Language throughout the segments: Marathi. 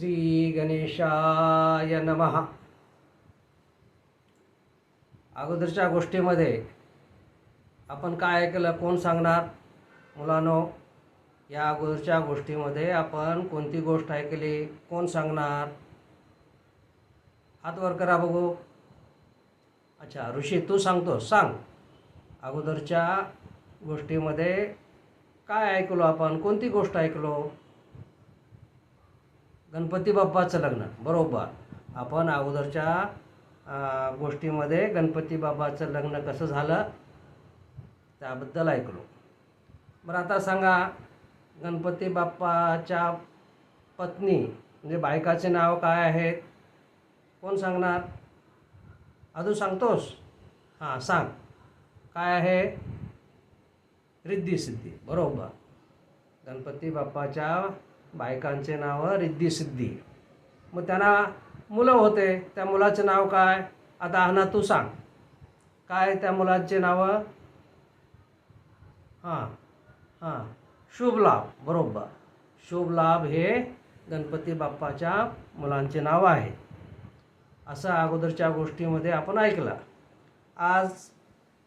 श्री नम नमः. अगोदरच्या गोष्टीमध्ये आपण काय ऐकलं कोण सांगणार? मुलांनो या अगोदरच्या गोष्टीमध्ये आपण कोणती गोष्ट ऐकली कोण सांगणार? हात वर करा बघू. अच्छा ऋषी तू सांगतो सांग. अगोदरच्या गोष्टीमध्ये काय ऐकलो आपण कोणती गोष्ट ऐकलो? गणपती बाप्पाचं लग्न बरोबर. आपण अगोदरच्या गोष्टीमध्ये गणपती बाप्पाचं लग्न कसं झालं त्याबद्दल ऐकलो. बरं आता सांगा गणपती बाप्पाच्या पत्नी म्हणजे बायकाचे नाव काय आहे? कोण सांगणार? अजून सांगतोस? हां सांग. काय आहे? रिद्धी सिद्धी बरोबर. गणपती बाप्पाच्या बायकांचे नावं रिद्धी सिद्धी. मग त्यांना मुलं होते. त्या मुलाचे नाव काय? आता अना तू सांग. काय त्या मुलाचे नावं? हां हां. शुभ लाभ बरोबर. शुभ लाभ हे गणपती बाप्पाच्या मुलांचे नाव आहे. असं अगोदरच्या गोष्टीमध्ये आपण ऐकलं. आज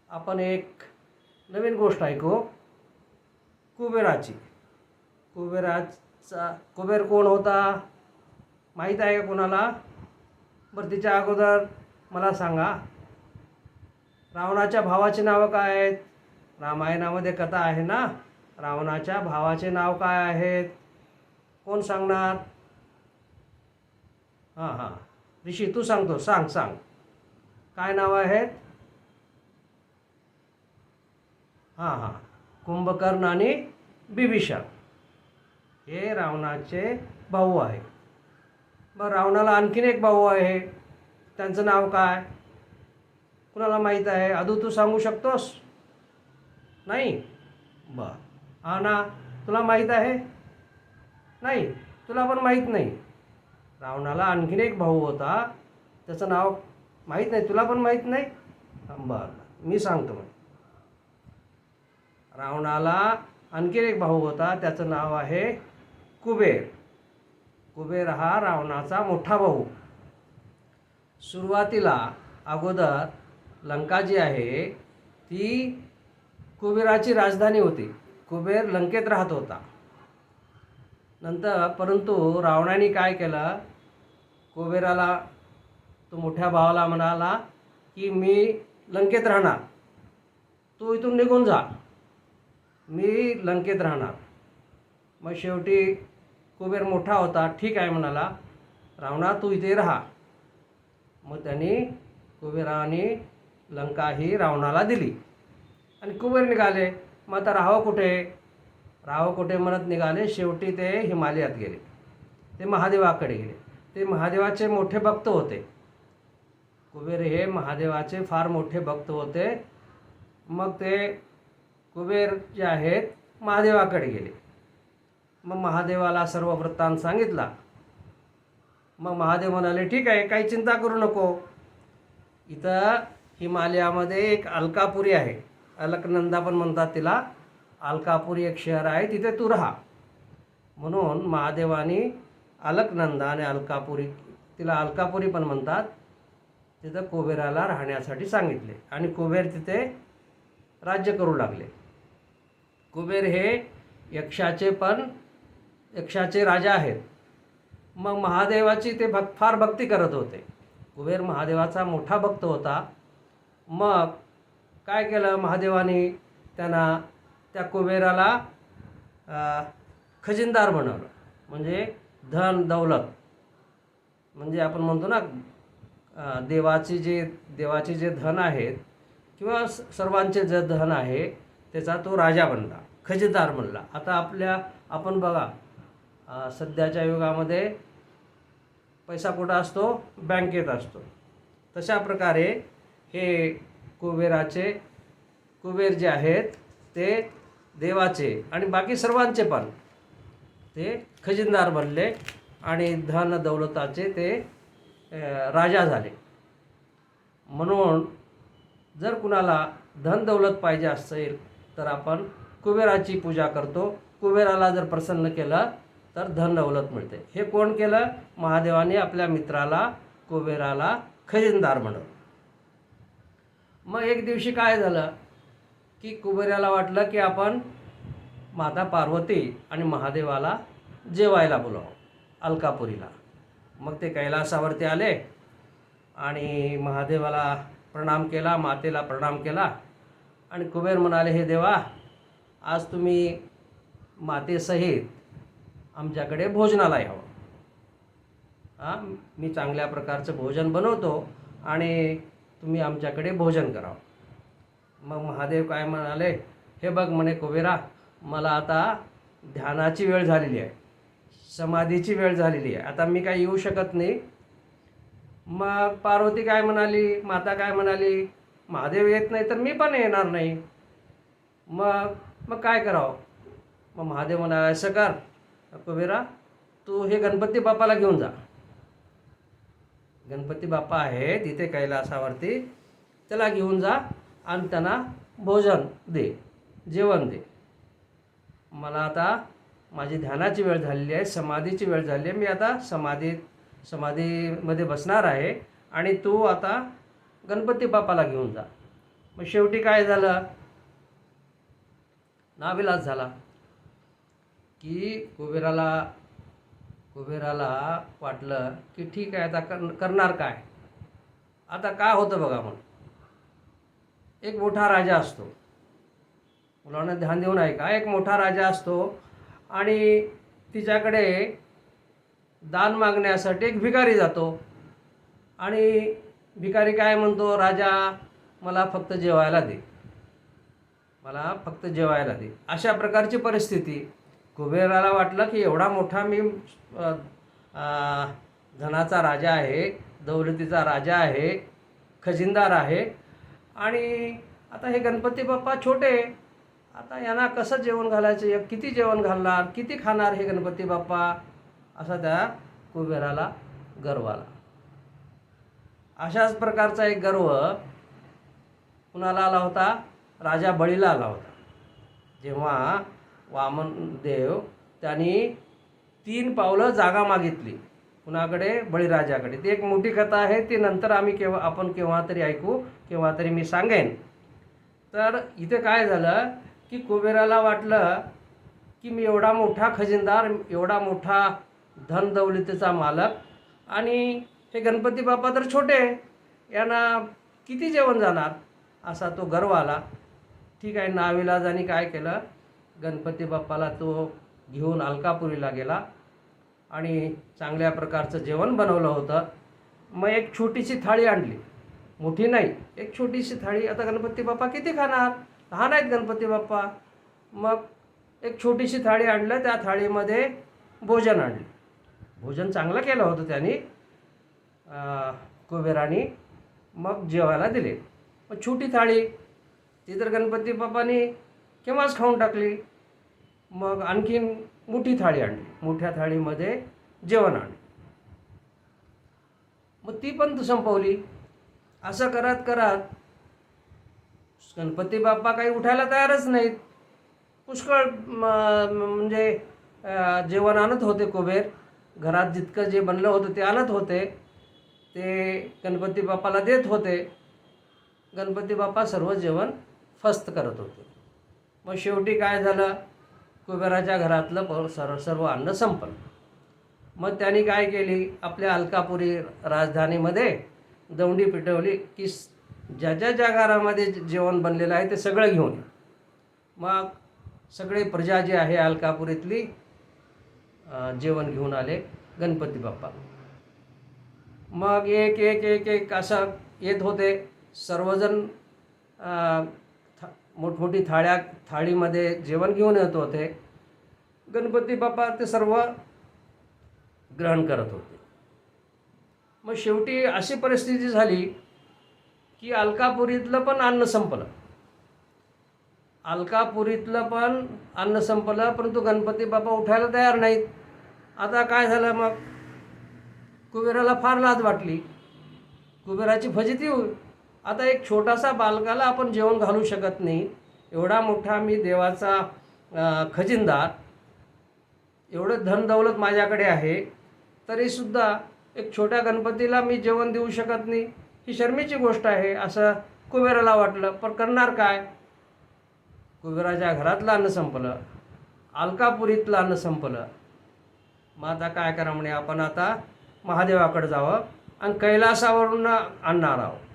आपण एक नवीन गोष्ट ऐकू. कुबेराची. कुबेराचा कुबेर कोण होता? माहीत आहे का कोणाला? बरं तिच्या अगोदर मला सांगा. रावणाच्या भावाची नावं काय आहेत? रामायणामध्ये कथा आहे ना? रावणाच्या भावाचे नाव काय आहेत? कोण सांगणार? हां हां. ऋषी तू सांगतो. सांग सांग. काय नाव आहेत? हां हां. कुंभकर्ण आणि बिभीषण. हे रावणाचे भाऊ आहे. मग रावणाला आणखीन एक भाऊ आहे. त्यांचं नाव काय? कुणाला माहीत आहे? अदू तू सांगू शकतोस? नाही? बर. हा ना तुला माहीत आहे? नाही तुला पण माहीत नाही. रावणाला आणखीन एक भाऊ होता. त्याचं नाव माहीत नाही. तुला पण माहीत नाही? बरं मी सांगतो मग. रावणाला आणखीन एक भाऊ होता. त्याचं नाव आहे कुबेर. कुबेर हा रावणाचा मोठा भाऊ. सुरुवातीला अगोदर लंका जी आहे ती कुबेराची राजधानी होती. कुबेर लंकेत राहत होता. नंतर परंतु रावणाने काय केलं? कुबेराला तो मोठ्या भावाला म्हणाला की मी लंकेत राहणार. तू इथून निघून जा. मी लंकेत राहणार. मग शेवटी कुबेर मोठा होता ठीक आहे म्हणाला. रावणा तू इथे राहा. मग त्यांनी कुबेराने लंका ही रावणाला दिली. आणि कुबेर निघाले. मग आता राहावं कुठे? राहावं कुठे म्हणत निघाले. शेवटी ते हिमालयात गेले. ते महादेवाकडे गेले. ते महादेवाचे मोठे भक्त होते. कुबेर हे महादेवाचे फार मोठे भक्त होते. मग ते कुबेर जे आहेत महादेवाकडे गेले. मग महादेवाला सर्व वृत्तांत सांगितला. मग महादेव म्हणाले ठीक आहे काही चिंता करू नको. इथं हिमालयामध्ये एक अलकापुरी आहे. अलकनंदा पण म्हणतात तिला अलकापुरी एक शहर आहे तिथे तू राहा. म्हणून महादेवानी अलकनंदा आणि अलकापुरी तिला अलकापुरी पण म्हणतात तिथं कुबेराला राहण्यासाठी सांगितले. आणि कुबेर तिथे राज्य करू लागले. कुबेर हे यक्षाचे पण यक्षाचे राजा आहेत. मग महादेवाची ते भक् फार भक्ती करत होते. कुबेर महादेवाचा मोठा भक्त होता. मग काय केलं महादेवाने? त्यांना त्या कुबेराला खजिनदार बनवलं. म्हणजे धन दौलत. म्हणजे आपण म्हणतो ना देवाची जे देवाचे जे धन आहेत किंवा स- सर्वांचे जे धन आहे त्याचा तो राजा बनला खजिनदार बनला. आता आपल्या आपण बघा सध्याच्या युगामध्ये पैसा कुठं असतो? बँकेत असतो. तशा प्रकारे हे कुबेराचे कुबेर जे आहेत ते देवाचे आणि बाकी सर्वांचे पण ते खजिनदार बनले आणि धन दौलताचे ते राजा झाले. म्हणून जर कुणाला धन दौलत पाहिजे असेल तर आपण कुबेराची पूजा करतो. कुबेराला जर प्रसन्न केलं तर धन दौलत मिळते. हे कोण केलं? महादेवाने आपल्या मित्राला कुबेराला खजिनदार बनवलं. मग एक दिवशी काय झालं? की कुबेराला वाटलं की आपण माता पार्वती आणि महादेवाला जेवायला बोलावं अलकापुरीला. मग ते कैलासावरती आले आणि महादेवाला प्रणाम केला मातेला प्रणाम केला आणि कुबेर म्हणाले हे देवा आज तुम्ही मातेसहित आमच्याकडे भोजनाला यावं हां मी चांगल्या प्रकारचं भोजन बनवतो आणि तुम्ही आमच्याकडे भोजन करावं. मग महादेव काय म्हणाले हे बघ म्हणे कुबेरा मला आता ध्यानाची वेळ झालेली आहे. समाधीची वेळ झालेली आहे. आता मी काय येऊ शकत नाही. मग पार्वती काय म्हणाली माता काय म्हणाली महादेव येत नाही तर मी पण येणार नाही. मग मग काय करावं? मग महादेव म्हणाला असं कर कुबेरा तू हे गणपती बाप्पाला घेऊन जा. गणपती बाप्पा आहे तिथे कैलासावरती. त्याला घेऊन जा आणि त्यांना भोजन दे जेवण दे. मला आता माझी ध्यानाची वेळ झालेली आहे समाधीची वेळ झाली आहे. मी आता समाधीत समाधीमध्ये बसणार आहे आणि तू आता गणपती बाप्पाला घेऊन जा. मग शेवटी काय झालं? नाविलास झाला. की कुबेराला कुबेराला वाटलं की ठीक आहे आता कर करणार काय? आता काय होतं बघा मग एक मोठा राजा असतो. मुलांना ध्यान देऊन ऐका. एक मोठा राजा असतो आणि तिच्याकडे दान मागण्यासाठी एक भिकारी जातो. आणि भिकारी काय म्हणतो? राजा मला फक्त जेवायला दे. मला फक्त जेवायला दे. अशा प्रकारची परिस्थिती. कुबेराला वाटलं की एवढा मोठा मी धनाचा राजा आहे दौलतीचा राजा आहे खजिनदार आहे. आणि आता हे गणपती बाप्पा छोटे आता यांना कसं जेवण घालायचं किती जेवण घालणार किती खाणार हे गणपती बाप्पा? असा त्या कुबेराला गर्व आला. अशाच प्रकारचा एक गर्व कुणाला आला होता? राजा बळीला आला होता. जेव्हा वामन देव त्यांनी तीन पावलं जागा मागितली. कुणाकडे? बळीराजाकडे. ती एक मोठी कथा आहे ती नंतर आम्ही केव्हा आपण केव्हा तरी ऐकू केव्हा तरी मी सांगेन. तर इथे काय झालं की कुबेराला वाटलं की मी एवढा मोठा खजिनदार एवढा मोठा धन मालक आणि हे गणपती बाप्पा तर छोटे यांना किती जेवण जाणार? असा तो गर्व आला. ठीक आहे नाविलाजाने काय केलं? गणपती बाप्पाला तो घेऊन अलकापुरीला गेला आणि चांगल्या प्रकारचं जेवण बनवलं होतं. मग एक छोटीशी थाळी आणली. मोठी नाही एक छोटीशी थाळी. आता गणपती बाप्पा किती खाणार? लहान आहेत गणपती बाप्पा. मग एक छोटीशी थाळी आणलं त्या थाळीमध्ये भोजन आणलं. भोजन चांगलं केलं होतं त्यांनी. कुबेरानी मग जेवायला दिले. मग छोटी थाळी ती तर गणपती बाप्पानी केव्हाच खाऊन टाकली? मग आणखीन मोठी थाळी आणली. मोठ्या थाळीमध्ये जेवण आणलं. मग ती पण संपवली. असं करत करत गणपती बाप्पा काही उठायला तयारच नाहीत. पुष्कळ म्हणजे जेवण आणत होते कुबेर. घरात जितकं जे बनलं होतं ते आणत होते. ते गणपती बाप्पाला देत होते. गणपती बाप्पा सर्व जेवण फस्त करत होते. मग शेवटी काय झालं? कुबेराच्या घरातलं प- सर्व सर्व अन्न संपलं. मग त्यांनी काय केली? आपल्या अलकापुरी राजधानीमध्ये दौंडी पिटवली की ज्या ज्या ज्या घरामध्ये जे- जेवण बनलेलं आहे ते सगळं घेऊन मग सगळे प्रजा जी आहे अलकापुरीतली जेवण घेऊन आले गणपती बाप्पा. मग एक एक एक एक असं येत होते. सर्वजण मोठमोठी थाळ्या थाळीमध्ये जेवण घेऊन येत होते. गणपती बाप्पा ते सर्व ग्रहण करत होते. मग शेवटी अशी परिस्थिती झाली की अलकापुरीतलं पण अन्न संपलं. अलकापुरीतलं पण अन्न संपलं परंतु गणपती बाप्पा उठायला तयार नाहीत. आता काय झालं मग? कुबेराला फार लाज वाटली. कुबेराची फजिती होईल. आता एक छोटासा बालकाला आपण जेवण घालू शकत नाही. एवढा मोठा मी देवाचा खजिनदार. एवढं धनदौलत माझ्याकडे आहे. तरीसुद्धा एक छोट्या गणपतीला मी जेवण देऊ शकत नाही. ही शर्मीची गोष्ट आहे असं कुबेराला वाटलं. पण करणार काय? कुबेराच्या घरातलं अन्न संपलं. अलकापुरीतलं अन्न संपलं. मग आता काय करा म्हणे आपण आता महादेवाकडे जावं आणि कैलासावरून आणणार आहोत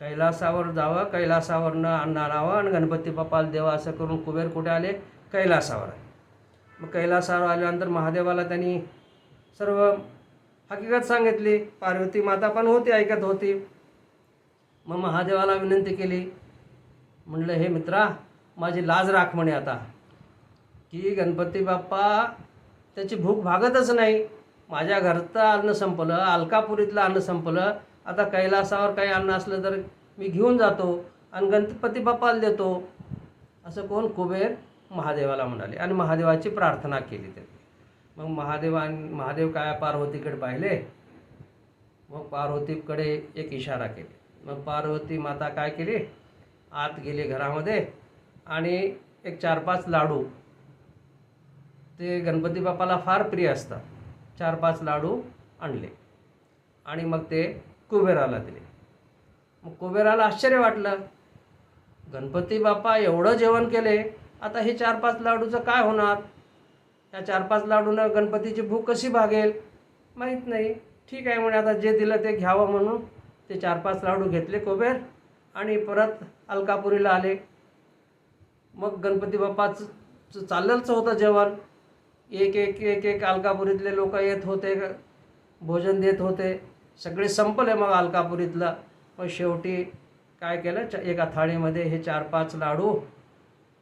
कैलासावर जावं कैलासावरनं अण्णा आणावं आणि गणपती बाप्पाला देवा असं करून कुबेर कुठे आले? कैलासावर आले. मग कैलासावर आल्यानंतर महादेवाला त्यांनी सर्व हकीकत सांगितली. पार्वती माता पण होती ऐकत होती. मग महादेवाला विनंती केली. म्हणलं हे मित्रा माझी लाज राख म्हणे आता की गणपती बाप्पा त्याची भूक भागतच नाही. माझ्या घरचं अन्न संपलं अलकापुरीतलं अन्न संपलं आता कैलासावर काही अन्न असलं तर मी घेऊन जातो आणि गणपती बाप्पाला देतो. असं कोण? कुबेर महादेवाला म्हणाले. आणि महादेवाची प्रार्थना केली त्यांनी. मग महादेवा महादेव काय पार्वतीकडे पाहिले? मग पार्वतीकडे एक इशारा केले. मग पार्वती माता काय केली? आत गेली घरामध्ये आणि एक चार पाच लाडू. ते गणपती बाप्पाला फार प्रिय असतात. चार पाच लाडू आणले. आणि मग ते कुबेराला दिले. मग कुबेराला आश्चर्य वाटलं. गणपती बाप्पा एवढं जेवण केले आता हे चार पाच लाडूचं काय होणार? या चार पाच लाडूनं गणपतीची भूक कशी भागेल? माहीत नाही. ठीक आहे म्हणे आता जे दिलं ते घ्यावं म्हणून ते चार पाच लाडू घेतले कुबेर आणि परत अलकापुरीला आले. मग गणपती बाप्पाचं चाललंच होतं जेवण. एक एक एक एक अलकापुरीतले लोक येत होते भोजन देत होते. सगळे संपले मग अलकापुरीतलं. मग शेवटी काय केलं? च एका थाळीमध्ये हे चार पाच लाडू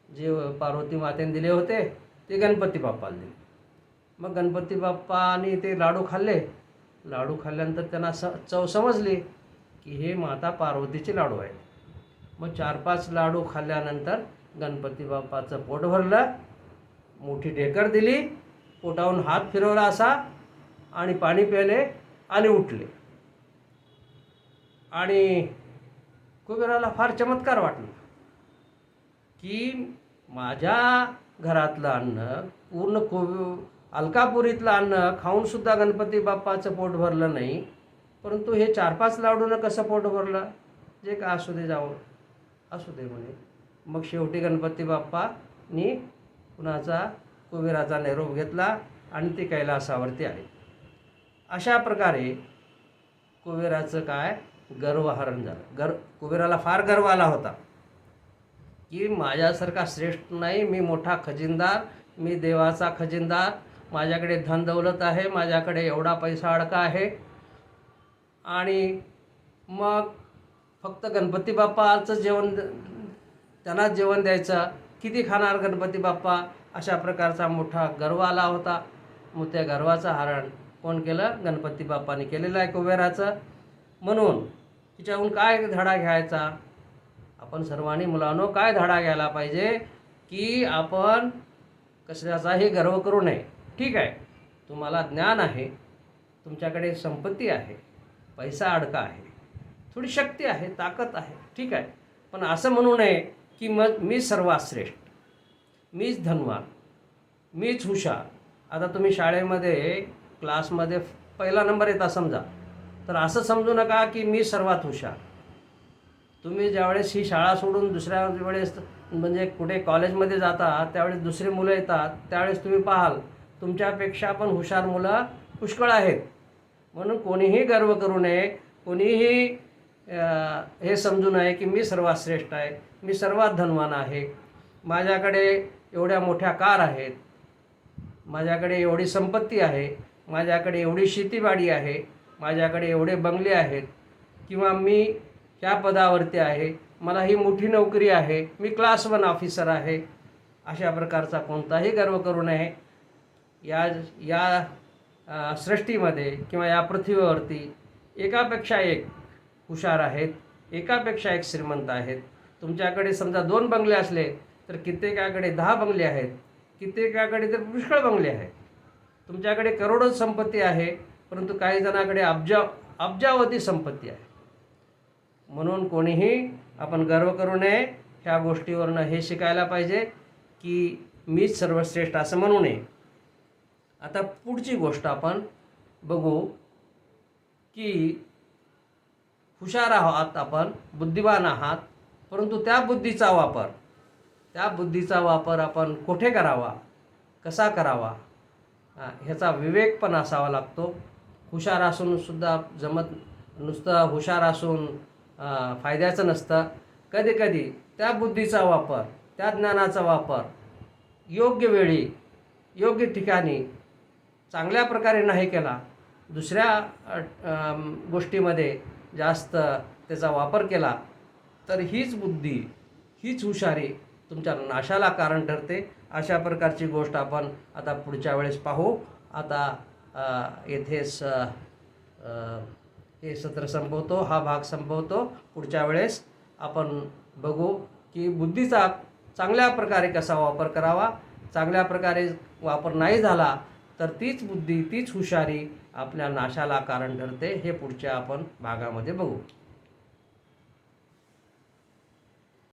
जे पार्वती मातेने दिले होते ते गणपती बाप्पाला दिले. मग गणपती बाप्पाने ते लाडू खाल्ले. लाडू खाल्ल्यानंतर त्यांना स चव समजली की हे माता पार्वतीचे लाडू आहेत. मग चार पाच लाडू खाल्ल्यानंतर गणपती बाप्पाचं पोट भरलं मोठी ढेकर दिली पोटाहून हात फिरवला असा आणि पाणी प्याले आणि उठले. आणि कुबेराला फार चमत्कार वाटला की माझ्या घरातलं अन्न पूर्ण को अलकापुरीतलं अन्न खाऊनसुद्धा गणपती बाप्पाचं पोट भरलं नाही परंतु हे चार पाच लाडूनं कसं पोट भरलं? जे का असू दे जाऊ असू दे म्हणे. मग शेवटी गणपती बाप्पानी कुणाचा कुबेराचा निरोप घेतला आणि ते कैलासावरती आले. अशा प्रकारे कुबेराचं काय गर्वहरण झालं. गर कुबेराला फार गर्व आला होता की माझ्यासारखा श्रेष्ठ नाही मी मोठा खजिनदार मी देवाचा खजिनदार माझ्याकडे धन दौलत आहे माझ्याकडे एवढा पैसा अडका आहे. आणि मग फक्त गणपती बाप्पाचं जेवण त्यांनाच जेवण द्यायचं. किती खाणार गणपती बाप्पा? अशा प्रकारचा मोठा गर्व आला होता. मग त्या गर्वाचं हरण कोण केलं? गणपती बाप्पाने केलेलं आहे कुबेराचं. म्हणून तिच्याहून काय धडा घ्यायचा? आपण सर्वांनी मुलांनो काय धडा घ्यायला पाहिजे? की आपण कशाचाही गर्व करू नये. ठीक आहे. तुम्हाला ज्ञान आहे. तुमच्याकडे संपत्ती आहे. पैसा अडका आहे. थोडी शक्ती आहे. ताकद आहे. ठीक आहे. पण असं म्हणू नये की मग मी सर्वात श्रेष्ठ मीच धनवान. मीच हुशार. आता तुम्ही शाळेमध्ये क्लासमध्ये पहिला नंबर येता समजा. तर असं समजू नका की मी सर्वात हुशार. तुम्ही ज्यावेळेस ही शाळा सोडून दुसऱ्या वेळेस म्हणजे कुठे कॉलेजमध्ये जाता त्यावेळेस दुसरी मुलं येतात त्यावेळेस तुम्ही पाहाल तुमच्यापेक्षा पण हुशार मुलं पुष्कळ आहेत. म्हणून कोणीही गर्व करू नये कोणीही हे समजू नये की मी सर्वात श्रेष्ठ आहे मी सर्वात धनवान आहे. माझ्याकडे एवढ्या मोठ्या कार आहेत माझ्याकडे एवढी संपत्ती आहे माझ्याकडे एवढी शेतीबाडी आहे माझ्याकडे एवढे बंगले आहेत किंवा मी ह्या पदावरती आहे मला ही मोठी नोकरी आहे मी क्लास वन ऑफिसर आहे अशा प्रकारचा कोणताही गर्व करू नये. या या सृष्टीमध्ये किंवा या पृथ्वीवरती एकापेक्षा एक हुशार आहेत एकापेक्षा एक श्रीमंत आहेत. तुमच्याकडे समजा दोन बंगले असले तर कित्येकाकडे दहा बंगले आहेत कित्येकाकडे तर पुष्कळ बंगले आहेत. तुमच्याकडे करोडो संपत्ती आहे परंतु काही जणाकडे अब्जा अब्जावधी संपत्ती आहे. म्हणून कोणीही आपण गर्व करू नये ह्या गोष्टीवरनं हे शिकायला पाहिजे की मीच सर्वश्रेष्ठ असं म्हणू नये. आता पुढची गोष्ट आपण बघू की हुशार आहात आपण बुद्धिवान आहात परंतु त्या बुद्धीचा वापर त्या बुद्धीचा वापर आपण कुठे करावा कसा करावा ह्याचा विवेक पण असावा लागतो. हुशार असून सुद्धा जमत नुसतं हुशार असून फायद्याचं नसतं. कधी कधी त्या बुद्धीचा वापर त्या ज्ञानाचा वापर योग्य वेळी योग्य ठिकाणी चांगल्या प्रकारे नाही केला दुसऱ्या गोष्टीमध्ये जास्त त्याचा वापर केला तर हीच बुद्धी हीच हुशारी तुमच्या नाशाला कारण ठरते. अशा प्रकारची गोष्ट आपण आता पुढच्या वेळेस पाहू. आता येथेच हे सत्र संपवतो हा भाग संपवतो पुढच्या वेळेस आपण बघू की बुद्धीचा चांगल्या प्रकारे कसा वापर करावा चांगल्या प्रकारे वापर नाही झाला तर तीच बुद्धी तीच हुशारी आपल्या नाशाला कारण ठरते हे पुढच्या आपण भागामध्ये बघू